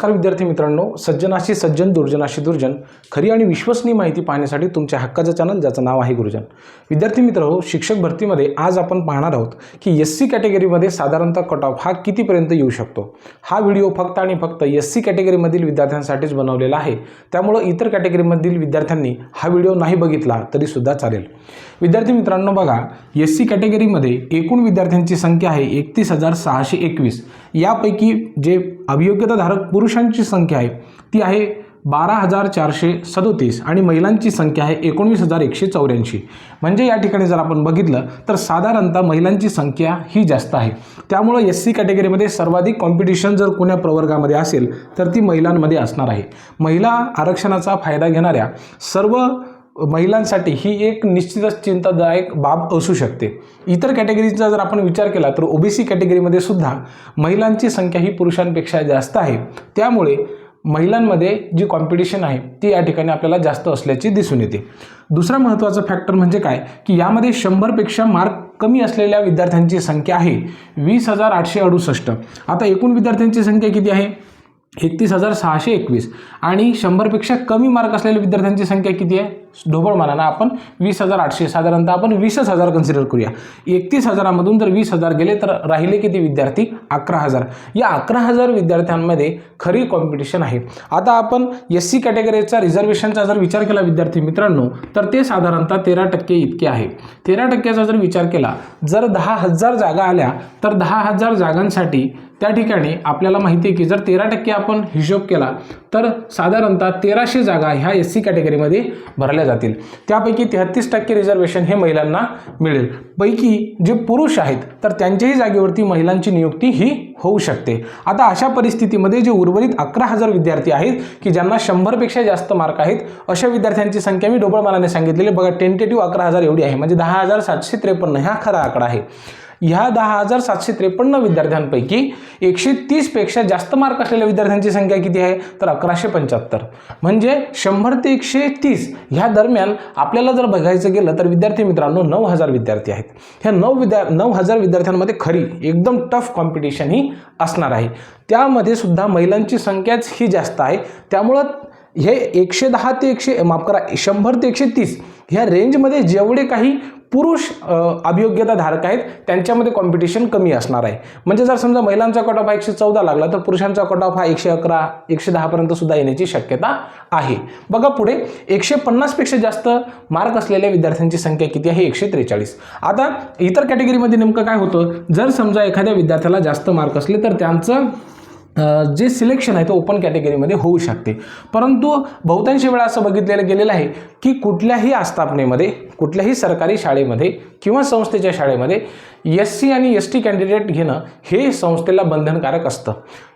नमस्कार विद्यार्थी मित्रांनो सज्जनाशी सज्जन दुर्जनाशी दुर्जन खरी आणि विश्वसनीय माहिती पाहण्यासाठी तुमच्या हक्काचं चॅनल ज्याचं नाव आहे गुरुजन. विद्यार्थी मित्र हो शिक्षक भरतीमध्ये आज आपण पाहणार आहोत की एस सी कॅटेगरीमध्ये साधारणतः कट ऑफ हा कितीपर्यंत येऊ शकतो? हा व्हिडिओ फक्त आणि फक्त एस सी कॅटेगरीमधील विद्यार्थ्यांसाठीच बनवलेला आहे. त्यामुळं इतर कॅटेगरीमधील विद्यार्थ्यांनी हा व्हिडिओ नाही बघितला तरीसुद्धा चालेल. विद्यार्थी मित्रांनो बघा एस सी कॅटेगरीमध्ये एकूण विद्यार्थ्यांची संख्या आहे एकतीस हजार सहाशे एकवीस. यापैकी जे अभियोग्यताधारक पुरुषांची संख्या आहे. ती आहे बारा हजार चारशे सदोतीस आणि महिलांची संख्या आहे एकोणवीस हजार एकशे चौऱ्याऐंशी. म्हणजे या ठिकाणी जर आपण बघितलं तर साधारणतः महिलांची संख्या ही जास्त आहे. त्यामुळं एस सी कॅटेगरीमध्ये सर्वाधिक कॉम्पिटिशन जर कोण्या प्रवर्गामध्ये असेल तर ती महिलांमध्ये असणार आहे. महिला आरक्षणाचा फायदा घेणाऱ्या सर्व महिलांसाठी ही एक निश्चितच चिंतादायक बाब असू शकते. इतर कॅटेगरीचा जर आपण विचार केला तर ओबीसी कॅटेगरीमध्ये सुद्धा महिलांची संख्या ही पुरुषांपेक्षा जास्त आहे. त्यामुळे महिलांमध्ये जी कॉम्पिटिशन आहे ती या ठिकाणी आपल्याला जास्त असल्याची दिसून येते. दुसरा महत्त्वाचा फॅक्टर म्हणजे काय? की यामध्ये शंभरपेक्षा मार्क कमी असलेल्या विद्यार्थ्यांची संख्या आहे. वीस हजार आठशे अडुसष्ट. आता एकूण विद्यार्थ्यांची संख्या किती आहे? एकतीस हजार सहाशे एकवीस. आणि शंभरपेक्षा कमी मार्क असलेल्या विद्यार्थ्यांची संख्या किती आहे? ढोबळ मानानं आपण वीस हजार आठशे साधारणतः आपण वीसच हजार कन्सिडर करूया. एकतीस हजारामधून जर वीस हजार गेले तर राहिले किती विद्यार्थी? अकरा हजार. या अकरा हजार विद्यार्थ्यांमध्ये खरी कॉम्पिटिशन आहे. आता आपण एस सी कॅटेगरीचा रिझर्वेशनचा जर विचार केला विद्यार्थी मित्रांनो तर ते साधारणतः तेरा टक्के इतके आहे. तेरा टक्क्याचा जर विचार केला जर दहा हजार जागा आल्या तर दहा हजार जागांसाठी त्या ठिकाणी आपल्याला माहिती आहे की जर तेरा टक्के आपण हिशोब केला तर साधारणतः तेराशे जागा ह्या एस सी कॅटेगरीमध्ये भरल्या जातील. त्यापैकी तेहत्तीस टक्के रिझर्वेशन हे महिलांना मिळेल. पैकी जे पुरुष आहेत तर त्यांच्याही जागेवरती महिलांची नियुक्ती ही होऊ शकते. आता अशा परिस्थितीमध्ये जे उर्वरित अकरा हजार विद्यार्थी आहेत की ज्यांना शंभरपेक्षा जास्त मार्क आहेत अशा विद्यार्थ्यांची संख्या मी ढोबळमानाने सांगितलेली बघा टेंटेटिव्ह अकरा हजार एवढी आहे. म्हणजे दहा हजार सातशे त्रेपन्न हा खरा आकडा आहे. ह्या दहा हजार सातशे त्रेपन्न विद्यार्थ्यांपैकी एकशे तीसपेक्षा जास्त मार्क असलेल्या विद्यार्थ्यांची संख्या किती आहे? तर अकराशे पंच्याहत्तर. म्हणजे शंभर ते एकशे तीस ह्या दरम्यान आपल्याला जर बघायचं गेलं तर विद्यार्थी मित्रांनो नऊ हजार विद्यार्थी आहेत. ह्या नऊ विद्या नऊ हजार विद्यार्थ्यांमध्ये खरी एकदम टफ कॉम्पिटिशन ही असणार आहे. त्यामध्ये सुद्धा महिलांची संख्याच ही जास्त आहे. त्यामुळं हे एकशे दहा ते एकशे माफ करा शंभर ते एकशे तीस ह्या रेंजमध्ये जेवढे काही पुरुष अभियोग्यता धारक आहेत त्यांच्यामध्ये कॉम्पिटिशन कमी असणार आहे. म्हणजे जर समजा महिलांचा कट ऑफ हा एकशे चौदा लागला तर पुरुषांचा कट ऑफ हा एकशे अकरा एकशे दहापर्यंत सुद्धा येण्याची शक्यता आहे. बघा पुढे एकशे पन्नासपेक्षा जास्त मार्क असलेल्या विद्यार्थ्यांची संख्या किती आहे? एकशे त्रेचाळीस. आता इतर कॅटेगरीमध्ये नेमकं काय होतं? जर समजा एखाद्या विद्यार्थ्याला जास्त मार्क असले तर त्यांचं जे सिलेक्शन आहे ते ओपन कॅटेगरीमध्ये होऊ शकते. परंतु बहुतांश वेळा असं बघितलेलं गेलेलं आहे की कुठल्याही आस्थापनेमध्ये कुठल्याही सरकारी शाळेमध्ये किंवा संस्थेच्या शाळेमध्ये एस सी आणि एस टी कॅन्डिडेट घेणं हे संस्थेला बंधनकारक असतं.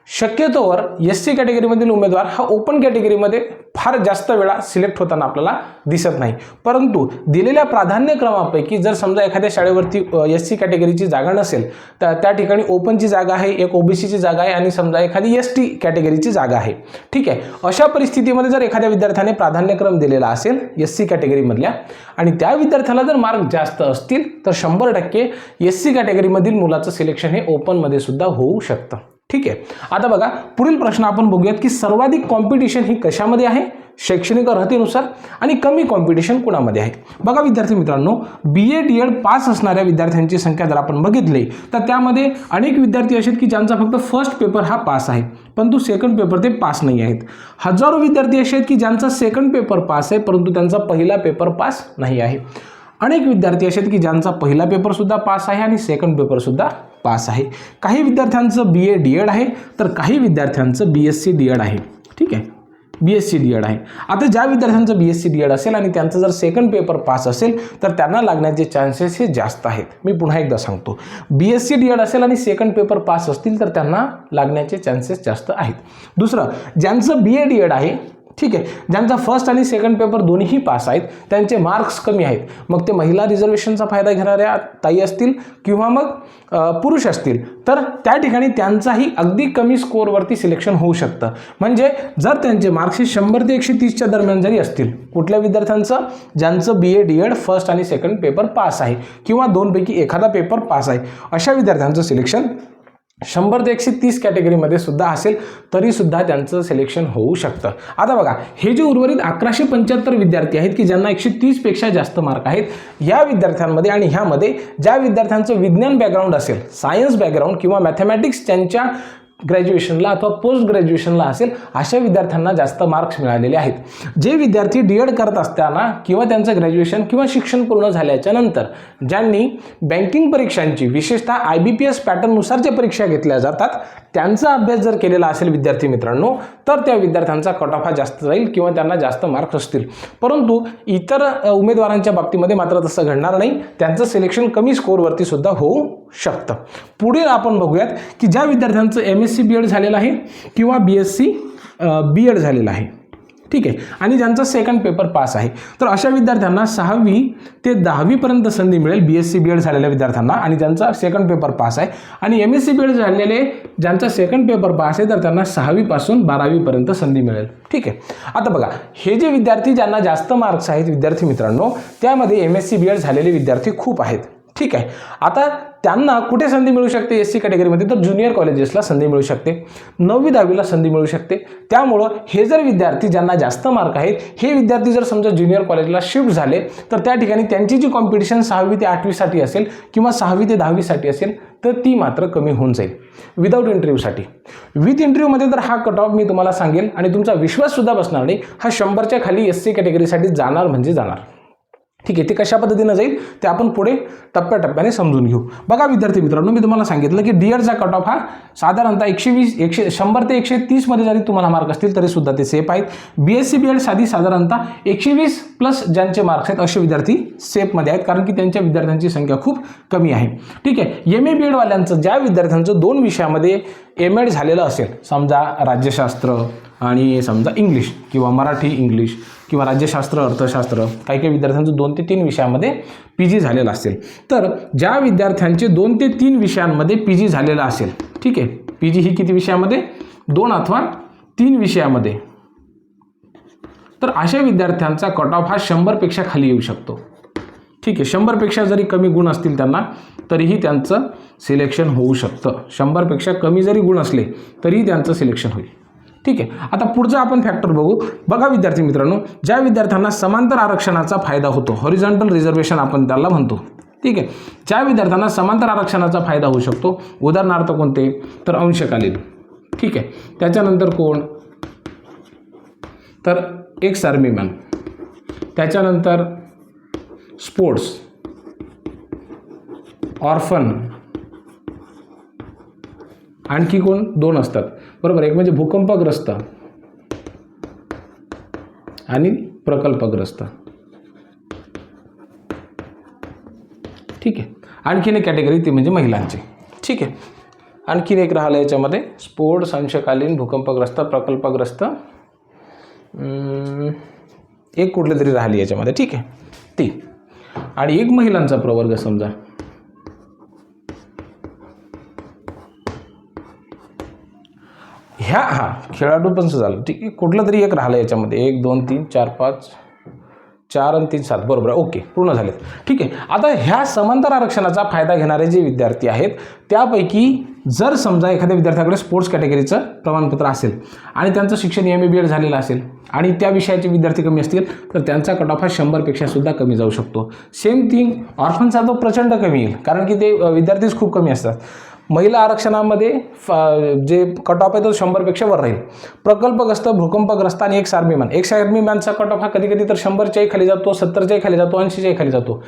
शक्यतोवर एस सी कॅटेगरीमधील उमेदवार हा ओपन कॅटेगरीमध्ये फार जास्त वेळा सिलेक्ट होताना आपल्याला दिसत नाही. परंतु दिलेल्या प्राधान्यक्रमापैकी जर समजा एखाद्या शाळेवरती एस सी कॅटेगरीची जागा नसेल तर त्या ठिकाणी ओपनची जागा आहे एक ओबीसीची जागा आहे आणि समजा एखादी एस टी कॅटेगरीची जागा आहे. ठीक आहे? अशा परिस्थितीमध्ये जर एखाद्या विद्यार्थ्याने प्राधान्यक्रम दिलेला असेल एस सी कॅटेगरीमधल्या आणि त्या विद्यार्थ्याला जर मार्क जास्त असतील तर शंभर टक्के एस सी कॅटेगरीमधील मुलाचं सिलेक्शन हे ओपनमध्ये सुद्धा होऊ शकतं. ठीक आहे. आता बघा पुढील प्रश्न आपण बघूयात की सर्वाधिक कॉम्पिटिशन ही कशामध्ये आहे? शैक्षणिक अर्हतेनुसार आणि कमी कॉम्पिटिशन कुणामध्ये आहे? बघा विद्यार्थी मित्रांनो B A D Ed pass असणाऱ्या विद्यार्थ्यांची संख्या जर आपण बघितली तर त्यामध्ये अनेक विद्यार्थी असे आहेत की ज्यांचा फक्त फर्स्ट पेपर हा पास आहे परंतु सेकंड पेपर ते पास नाही आहेत. हजारो विद्यार्थी असे आहेत की ज्यांचा सेकंड पेपर पास आहे परंतु त्यांचा पहिला पेपर पास नाही आहे. अनेक विद्यार्थी असे आहेत की ज्यांचा पहिला पेपरसुद्धा पास आहे आणि सेकंड पेपरसुद्धा पास आहे. काही विद्यार्थ्यांचं बी ए डी एड आहे तर काही विद्यार्थ्यांचं B S C D Ed आहे. ठीक आहे? B S C D Ed आहे. आता ज्या विद्यार्थ्यांचं B S C D Ed असेल आणि त्यांचं जर सेकंड पेपर पास असेल तर त्यांना लागण्याचे चान्सेस हे जास्त आहेत. मी पुन्हा एकदा सांगतो. B S C D Ed असेल आणि सेकंड पेपर पास असतील तर त्यांना लागण्याचे चान्सेस जास्त आहेत. दुसरं ज्यांचं बी ए डी एड आहे ठीक आहे. ज्यांचा फर्स्ट आणि सेकंड पेपर दोन्हीही पास आहेत त्यांचे मार्क्स कमी आहेत. मग ते महिला रिझर्वेशनचा फायदा घेणाऱ्या ताई असतील किंवा मग पुरुष असतील. तर त्या ठिकाणी त्यांचाही अगदी कमी स्कोअरवरती सिलेक्शन होऊ शकतं. म्हणजे जर त्यांचे मार्क्स हे शंभर ते एकशे तीसच्या दरम्यान जरी असतील कुठल्या विद्यार्थ्यांचं ज्यांचं B A D Ed first आणि सेकंड पेपर पास आहे किंवा दोनपैकी एखादा पेपर पास आहे अशा विद्यार्थ्यांचं सिलेक्शन शंभर ते एकशे तीस कॅटेगरीमध्ये सुद्धा असेल तरीसुद्धा त्यांचं सिलेक्शन होऊ शकतं. आता बघा हे जे उर्वरित अकराशे पंच्याहत्तर विद्यार्थी आहेत की ज्यांना एकशे तीसपेक्षा जास्त मार्क आहेत या विद्यार्थ्यांमध्ये आणि ह्यामध्ये ज्या विद्यार्थ्यांचं विज्ञान बॅकग्राऊंड असेल सायन्स बॅकग्राऊंड किंवा मॅथमॅटिक्स त्यांच्या ग्रॅज्युएशनला अथवा पोस्ट ग्रॅज्युएशनला असेल अशा विद्यार्थ्यांना जास्त मार्क्स मिळालेले आहेत. जे विद्यार्थी डी एड करत असताना किंवा त्यांचं ग्रॅज्युएशन किंवा शिक्षण पूर्ण झाल्याच्यानंतर ज्यांनी बँकिंग परीक्षांची विशेषतः आय बी पी एस पॅटर्ननुसार ज्या परीक्षा घेतल्या जातात त्यांचा अभ्यास जर केलेला असेल विद्यार्थी मित्रांनो तर त्या विद्यार्थ्यांचा कट ऑफ हा जास्त जाईल किंवा त्यांना जास्त मार्क्स असतील. परंतु इतर उमेदवारांच्या बाबतीमध्ये मात्र तसं घडणार नाही. त्यांचं सिलेक्शन कमी स्कोअरवरती सुद्धा होऊ शकतं. पुढे आपण बघूयात की ज्या विद्यार्थ्यांचं M S C B Ed झालेलं आहे किंवा B S C B Ed झालेलं आहे. ठीक आहे. आणि ज्यांचा सेकंड पेपर पास आहे. तर अशा विद्यार्थ्यांना सहावी ते दहावीपर्यंत संधी मिळेल B S C B Ed झालेल्या विद्यार्थ्यांना आणि ज्यांचा सेकंड पेपर पास आहे. आणि M S C B Ed झालेले ज्यांचा सेकंड पेपर पास आहे तर त्यांना सहावीपासून बारावीपर्यंत संधी मिळेल. ठीक आहे. आता बघा हे जे विद्यार्थी ज्यांना जास्त मार्क्स आहेत विद्यार्थी मित्रांनो त्यामध्ये M S C B Ed झालेले विद्यार्थी खूप आहेत. ठीक आहे. आता त्यांना कुठे संधी मिळू शकते? एस सी कॅटेगरीमध्ये तर ज्युनियर कॉलेजेसला संधी मिळू शकते. नववी दहावीला संधी मिळू शकते. त्यामुळं हे जर विद्यार्थी ज्यांना जास्त मार्क आहेत हे विद्यार्थी जर समजा ज्युनियर कॉलेजला शिफ्ट झाले तर त्या ठिकाणी त्यांची जी कॉम्पिटिशन सहावी ते आठवीसाठी असेल किंवा सहावी ते दहावीसाठी असेल तर ती मात्र कमी होऊन जाईल. विदाऊट इंटरव्ह्यूसाठी विथ इंटरव्ह्यूमध्ये तर हा कट ऑफ मी तुम्हाला सांगेल आणि तुमचा विश्वाससुद्धा बसणार नाही. हा शंभरच्या खाली एस सी कॅटेगरीसाठी जाणार म्हणजे जाणार. ठीक आहे ते कशा पद्धतीनं जाईल ते आपण पुढे टप्प्याटप्प्याने समजून घेऊ. बघा विद्यार्थी मित्रांनो मी तुम्हाला सांगितलं की डिअरचा कट ऑफ हा साधारणतः एकशे वीस एकशे शंभर ते एकशे तीसमध्ये जरी तुम्हाला मार्क असतील तरी सुद्धा ते सेफ आहेत. B S C B Ed साधी साधारणतः एकशे वीस प्लस ज्यांचे मार्क्स आहेत असे विद्यार्थी सेफमध्ये आहेत कारण की त्यांच्या विद्यार्थ्यांची संख्या खूप कमी आहे. ठीक आहे एम ए बी एडवाल्यांचं ज्या विद्यार्थ्यांचं दोन विषयामध्ये एम एड झालेलं असेल समजा राज्यशास्त्र आणि समजा इंग्लिश किंवा मराठी इंग्लिश किंवा राज्यशास्त्र अर्थशास्त्र काही काही विद्यार्थ्यांचं दोन ते तीन विषयामध्ये पी जी झालेलं असेल. तर ज्या विद्यार्थ्यांचे दोन ते तीन विषयांमध्ये पी जी झालेलं असेल ठीक आहे? पी जी ही किती विषयामध्ये? दोन अथवा तीन विषयामध्ये. तर अशा विद्यार्थ्यांचा कट ऑफ हा शंभरपेक्षा खाली येऊ शकतो. ठीक आहे? शंभरपेक्षा जरी कमी गुण असतील त्यांना तरीही त्यांचं सिलेक्शन होऊ शकतं. शंभरपेक्षा कमी जरी गुण असले तरीही त्यांचं सिलेक्शन होईल. ठीक आहे. आता पुढचा आपण फॅक्टर बघू. बघा विद्यार्थी मित्रांनो ज्या विद्यार्थ्यांना समांतर आरक्षणाचा फायदा होतो हॉरिझॉन्टल रिझर्वेशन आपण त्याला म्हणतो. ठीक आहे. ज्या विद्यार्थ्यांना समांतर आरक्षणाचा फायदा होऊ शकतो उदाहरणार्थ कोणते? तर अंशकालीन. ठीक आहे. त्याच्यानंतर कोण? तर एक्स आर्मीमॅन त्याच्यानंतर स्पोर्ट्स ऑर्फन आणखी कोण? दोन असतात. बरोबर एक म्हणजे भूकंपग्रस्त आणि प्रकल्पग्रस्त. ठीक आहे. आणखीन एक कॅटेगरी ती म्हणजे महिलांची. ठीक आहे. आणखीन एक राहिलं याच्यामध्ये स्पोर्ट्स संशकालीन भूकंपग्रस्त प्रकल्पग्रस्त. एक कुठली तरी राहिली याच्यामध्ये. ठीक आहे. ती. आणि एक महिलांचा प्रवर्ग समजा. ह्या हां खेळाडू पण झालं. ठीक आहे कुठलं तरी एक राहिलं याच्यामध्ये. एक दोन तीन चार पाच चार आणि तीन सात. बरोबर आहे. ओके पूर्ण झालेत. ठीक आहे. आता ह्या समांतर आरक्षणाचा फायदा घेणारे जे विद्यार्थी आहेत त्यापैकी जर समजा एखाद्या विद्यार्थ्याकडे स्पोर्ट्स कॅटेगरीचं प्रमाणपत्र असेल आणि त्यांचं शिक्षण एम ए बी एड झालेलं असेल आणि त्या विषयाचे विद्यार्थी कमी असतील तर त्यांचा कट ऑफ हा शंभरपेक्षा सुद्धा कमी जाऊ शकतो. सेम थिंग ऑर्फनचा तो प्रचंड कमी येईल. कारण की ते विद्यार्थीच खूप कमी असतात. महिला आरक्षणामध्ये फ- जे कट ऑफ आहे तो शंभरपेक्षा वर राहील. प्रकल्पग्रस्त भूकंपग्रस्त आणि एक सारमीमान एक सारमीमानचा कट ऑफ हा कधी कधी तर शंभरच्याही खाली जातो सत्तरच्याही खाली जातो ऐंशीच्याही खाली जातो.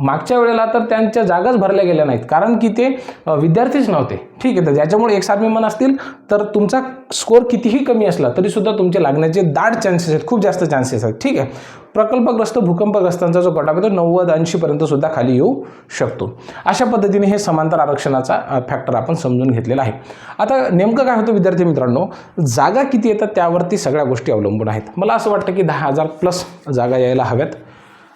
मागच्या वेळेला तर त्यांच्या जागाच भरल्या गेल्या नाहीत. कारण की ते विद्यार्थीच नव्हते. ठीक आहे तर ज्याच्यामुळे एक आर्मीमॅन असतील तर तुमचा स्कोअर कितीही कमी असला तरीसुद्धा तुमचे लागण्याचे दाट चान्सेस आहेत खूप जास्त चान्सेस आहेत. ठीक आहे? प्रकल्पग्रस्त भूकंपग्रस्तांचा जो कटाप आहे तो नव्वद ऐंशीपर्यंत सुद्धा खाली येऊ शकतो. अशा पद्धतीने हे समांतर आरक्षणाचा फॅक्टर आपण समजून घेतलेला आहे. आता नेमकं काय होतं विद्यार्थी मित्रांनो? जागा किती येतात त्यावरती सगळ्या गोष्टी अवलंबून आहेत. मला असं वाटतं की दहा हजार प्लस जागा यायला हव्यात.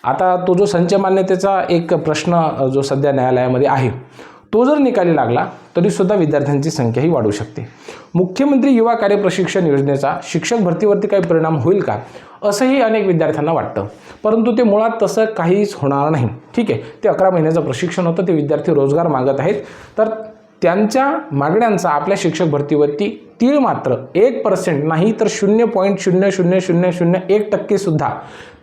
आता तो जो संच मान्यतेचा एक प्रश्न जो सध्या न्यायालयामध्ये आहे तो जर निकाली लागला तरीसुद्धा विद्यार्थ्यांची संख्याही वाढू शकते. मुख्यमंत्री युवा कार्य प्रशिक्षण योजनेचा शिक्षक भरतीवरती काही परिणाम होईल का असंही अनेक विद्यार्थ्यांना वाटतं. परंतु ते मुळात तसं काहीच होणार नाही. ठीक आहे ते अकरा महिन्याचं प्रशिक्षण होतं ते विद्यार्थी रोजगार मागत आहेत. तर त्यांच्या मागण्यांचा आपल्या शिक्षक भरतीवरती तीळ मात्र एक पर्सेंट नाही तर शून्य पॉईंट शून्य शून्य शून्य शून्य एक टक्केसुद्धा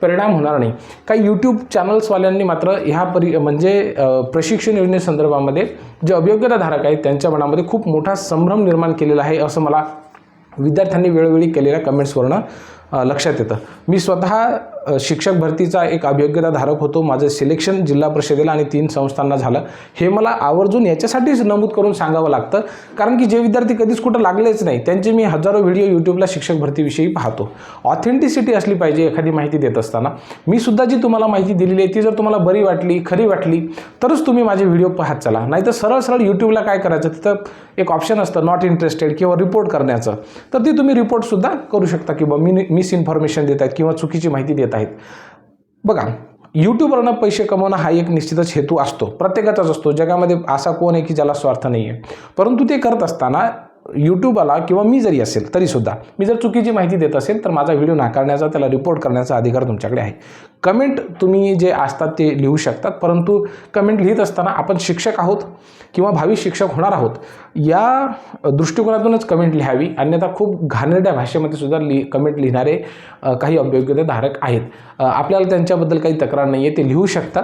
परिणाम होणार नाही. काही यूट्यूब चॅनल्सवाल्यांनी मात्र ह्या परि म्हणजे प्रशिक्षण योजनेसंदर्भामध्ये जे अभियोग्यताधारक आहेत त्यांच्या मनामध्ये खूप मोठा संभ्रम निर्माण केलेला आहे असं मला विद्यार्थ्यांनी वेळोवेळी केलेल्या कमेंट्सवरनं लक्षात येतं. मी स्वतः शिक्षक भरतीचा एक अभियोग्यताधारक होतो. माझं सिलेक्शन जिल्हा परिषदेला आणि तीन संस्थांना झालं. हे मला आवर्जून याच्यासाठीच नमूद करून सांगावं लागतं. कारण की जे विद्यार्थी कधीच कुठं लागलेच नाही त्यांचे मी हजारो व्हिडिओ यूट्यूबला शिक्षक भरतीविषयी पाहतो. ऑथेंटिसिटी असली पाहिजे एखादी माहिती देत असताना. मी सुद्धा जी तुम्हाला माहिती दिलेली आहे ती जर तुम्हाला बरी वाटली खरी वाटली तरच तुम्ही माझे व्हिडिओ पाहत चला. नाहीतर सरळ सरळ यूट्यूबला काय करायचं? तिथं एक ऑप्शन असतं नॉट इंटरेस्टेड किंवा रिपोर्ट करण्याचं. तर ती तुम्ही रिपोर्टसुद्धा करू शकता की बा मी मिसइन्फॉर्मेशन देत आहेत किंवा चुकीची माहिती देत आहेत. बघा यूट्यूबवरनं पैसे कमवणं हा एक निश्चितच हेतू असतो. प्रत्येकाचाच असतो. जगामध्ये असा कोण आहे की ज्याला स्वार्थ नाही आहे परंतु ते करत असताना यूट्यूबला किंवा मी जरी असेल तरीसुद्धा मी जर चुकीची माहिती देत असेल तर माझा व्हिडिओ नाकारण्याचा त्याला रिपोर्ट करण्याचा अधिकार तुमच्याकडे आहे. कमेंट तुम्ही जे असतात ते लिहू शकतात. परंतु कमेंट लिहित असताना आपण शिक्षक आहोत. किंवा भावी शिक्षक होणार आहोत या दृष्टिकोनातूनच कमेंट लिहावी. अन्यथा खूप घाणेरड्या भाषेमध्ये सुद्धा लि कमेंट लिहिणारे काही अभियोग्यताधारक आहेत. आपल्याला त्यांच्याबद्दल काही तक्रार नाही आहे ते लिहू शकतात.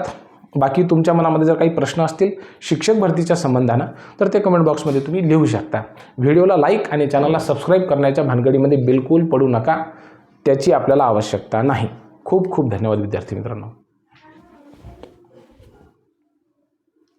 बाकी तुमच्या मनामध्ये जर काही प्रश्न असतील शिक्षक भरतीच्या संबंधानं तर ते कमेंट बॉक्समध्ये तुम्ही लिहू शकता. व्हिडिओला लाईक आणि चॅनलला सबस्क्राईब करण्याच्या भानगडीमध्ये बिलकुल पडू नका. त्याची आपल्याला आवश्यकता नाही. खूप खूप धन्यवाद विद्यार्थी मित्रांनो.